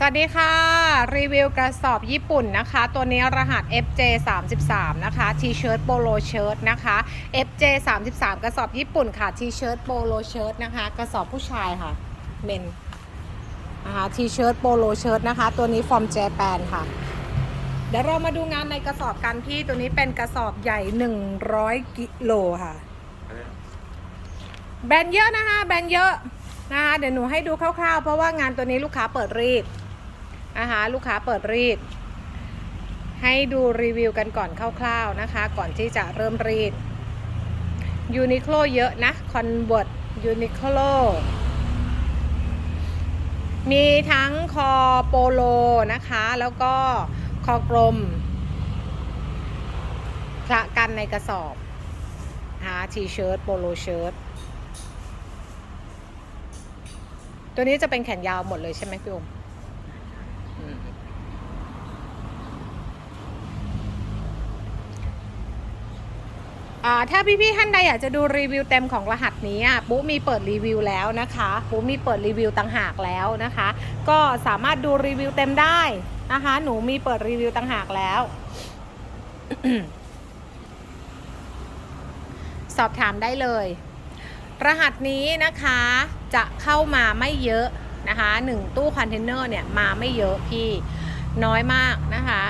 สวัสดีค่ะ รีวิวกระสอบญี่ปุ่นนะคะ ตัวนี้รหัส FJ 3 3นะคะทีเชิ้ตโปโลเชิ้ตนะคะ FJ 3 3กระสอบญี่ปุ่นค่ะทีเชิ้ตโปโลเชิ้ตนะคะ กระสอบผู้ชายค่ะเมนนะคะทีเชิ้ตโปโลเชิ้ตนะคะ ตัวนี้ฟอร์มเจแปนค่ะ เดี๋ยวเรามาดูงานในกระสอบกันพี่ตัวนี้เป็นกระสอบใหญ่ 100 กิโลค่ะ แบนเยอะนะคะ แบนเยอะนะคะเดี๋ยวหนูให้ดูคร่าวๆ เพราะว่างานตัวนี้ลูกค้าเปิดรีด นะคะ ลูกค้าเปิดรีด ให้ดูรีวิวกันก่อนคร่าวๆนะคะ ก่อนที่จะเริ่มรีดยูนิโคลเยอะนะคอนเวิร์ตยูนิโคลมีทั้งคอโปโลนะคะ แล้วก็คอกลมคละกันในกระสอบนะคะทีเชิ้ตโปโลเชิ้ตตัวนี้จะเป็นแขนยาวหมดเลยใช่ไหมพี่อมอืมอ่า ถ้าพี่ๆท่านใดอยากจะดูรีวิวเต็มของรหัสนี้ปุ๊มีเปิดรีวิวแล้วนะคะปุ๊มีเปิดรีวิวต่างหากแล้วนะคะ ก็สามารถดูรีวิวเต็มได้นะคะ หนูมีเปิดรีวิวต่างหากแล้ว สอบถามได้เลย รหัสนี้นะคะจะเข้ามาไม่เยอะนะคะหนึ่งตู้คอนเทนเนอร์เนี่ยมาไม่เยอะพี่น้อยมากนะคะ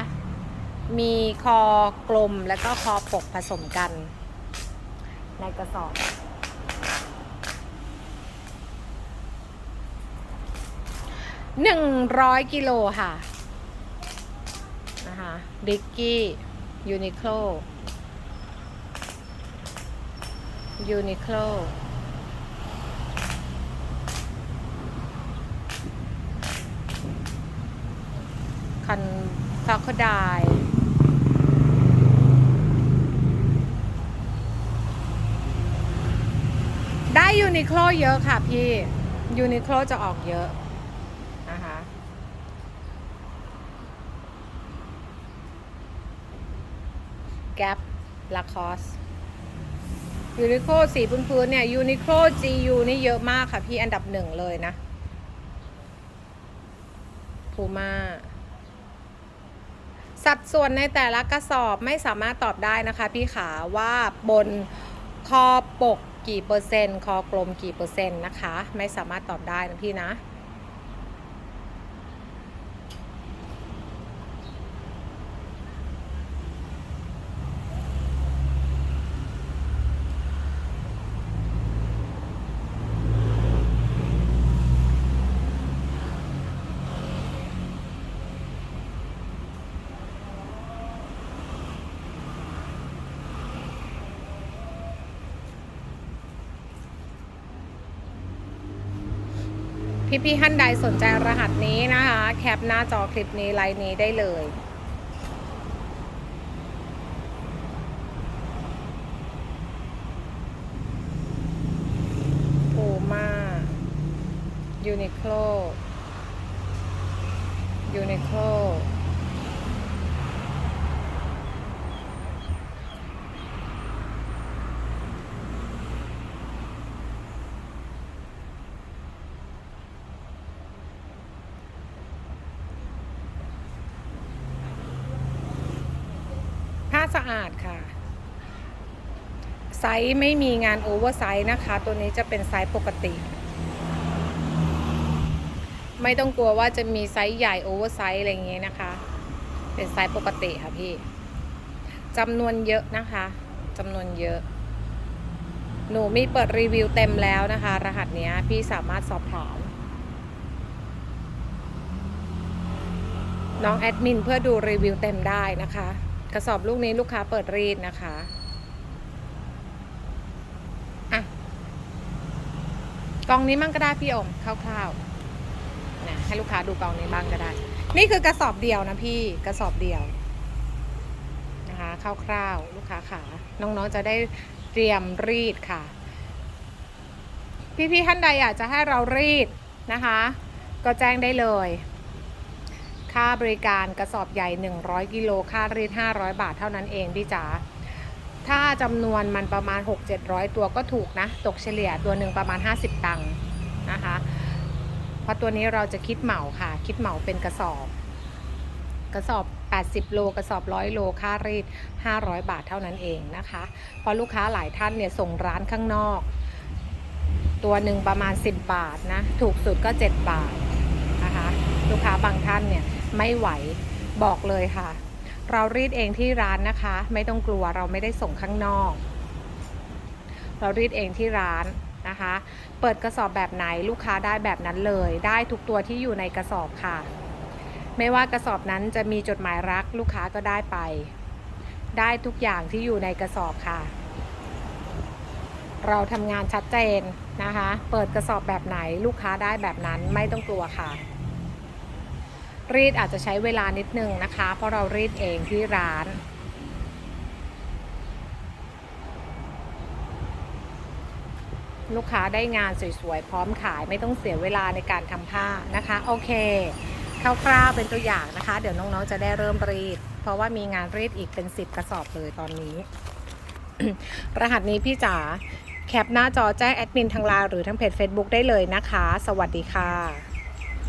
มีคอกลมและก็คอปกผสมกัน ในกระสอบหนึ่งร้อยกิโลค่ะ นะคะดิกกี้ยูนิโคลยูนิโคลคันคาโคได ได้ยูนิโคลเยอะค่ะพี่ยูนิโคลจะออกเยอะนะคะแก p ลาคอสยูนิโคลสีพื้นๆเนี่ยยูนิโคล GU นี่เยอะมากค่ะพี่อันดับหนึ่งเลยนะพูม่าสัดส่วนในแต่ละกระสอบไม่สามารถตอบได้นะคะพี่ขาว่าบนคอปก กี่เปอร์เซ็นต์คอกลมกี่เปอร์เซ็นต์นะคะ ไม่สามารถตอบได้นะพี่นะ พี่ๆท่านใดสนใจรหัสนี้นะคะ แคปหน้าจอคลิปนี้ไลน์นี้ได้เลยพูมายูนิโคลยูนิโคล สะอาดค่ะ ไซส์ไม่มีงานโอเวอร์ไซส์นะคะ ตัวนี้จะเป็นไซส์ปกติ ไม่ต้องกลัวว่าจะมีไซส์ใหญ่โอเวอร์ไซส์อะไรอย่างเงี้ยนะคะ เป็นไซส์ปกติค่ะพี่จำนวนเยอะนะคะจำนวนเยอะ หนูมีเปิดรีวิวเต็มแล้วนะคะ รหัสนี้พี่สามารถสอบถามน้องแอดมินเพื่อดูรีวิวเต็มได้นะคะ กระสอบลูกนี้ลูกค้าเปิดรีดนะคะอะกล่องนี้มั่งก็ได้พี่อมคร่าวๆนะให้ลูกค้าดูกล่องนี้บ้างก็ได้ นี่คือกระสอบเดียวนะพี่กระสอบเดียวนะคะคร่าวๆลูกค้าขาน้องๆจะได้เตรียมรีดค่ะ พี่ๆท่านใดอยากจะให้เรารีดนะคะ ก็แจ้งได้เลย ค่าบริการกระสอบใหญ่ 100 กิโลค่ารีด500 บาทเท่านั้นเองพี่จ๋าถ้าจำนวนมันประมาณ 6-700 ตัวก็ถูกนะ ตกเฉลี่ยตัวหนึ่งประมาณ 50 ตังค์นะคะ เพราะตัวนี้เราจะคิดเหมาค่ะ คิดเหมาเป็นกระสอบ กระสอบ 80 โล กระสอบ 100 โล ค่ารีด 500 บาทเท่านั้นเองนะคะ เพราะลูกค้าหลายท่านเนี่ยส่งร้านข้างนอก ตัวหนึ่งประมาณ 10 บาทนะ ถูกสุดก็ 7 บาทนะคะ ลูกค้าบางท่านเนี่ย ไม่ไหวบอกเลยค่ะ เรารีดเองที่ร้านนะคะ ไม่ต้องกลัวเราไม่ได้ส่งข้างนอก เรารีดเองที่ร้านนะคะ เปิดกระสอบแบบไหนลูกค้าได้แบบนั้นเลย ได้ทุกตัวที่อยู่ในกระสอบค่ะ ไม่ว่ากระสอบนั้นจะมีจดหมายรักลูกค้าก็ได้ไป ได้ทุกอย่างที่อยู่ในกระสอบค่ะ เราทำงานชัดเจนนะคะ เปิดกระสอบแบบไหนลูกค้าได้แบบนั้นไม่ต้องกลัวค่ะ รีดอาจจะใช้เวลานิดนึงนะคะ เพราะเรารีดเองที่ร้านลูกค้าได้งานสวยๆ พร้อมขายไม่ต้องเสียเวลาในการทำผ้านะคะ โอเคคร่าวๆเป็นตัวอย่างนะคะ เดี๋ยวน้องๆจะได้เริ่มรีด เพราะว่ามีงานรีดอีกเป็น 10 กระสอบเลยตอนนี้ รหัสนี้พี่จ๋าแคปหน้าจอแจ้งแอดมินทางไลน์หรือทางเพจ Facebook ได้เลยนะคะ สวัสดีค่ะ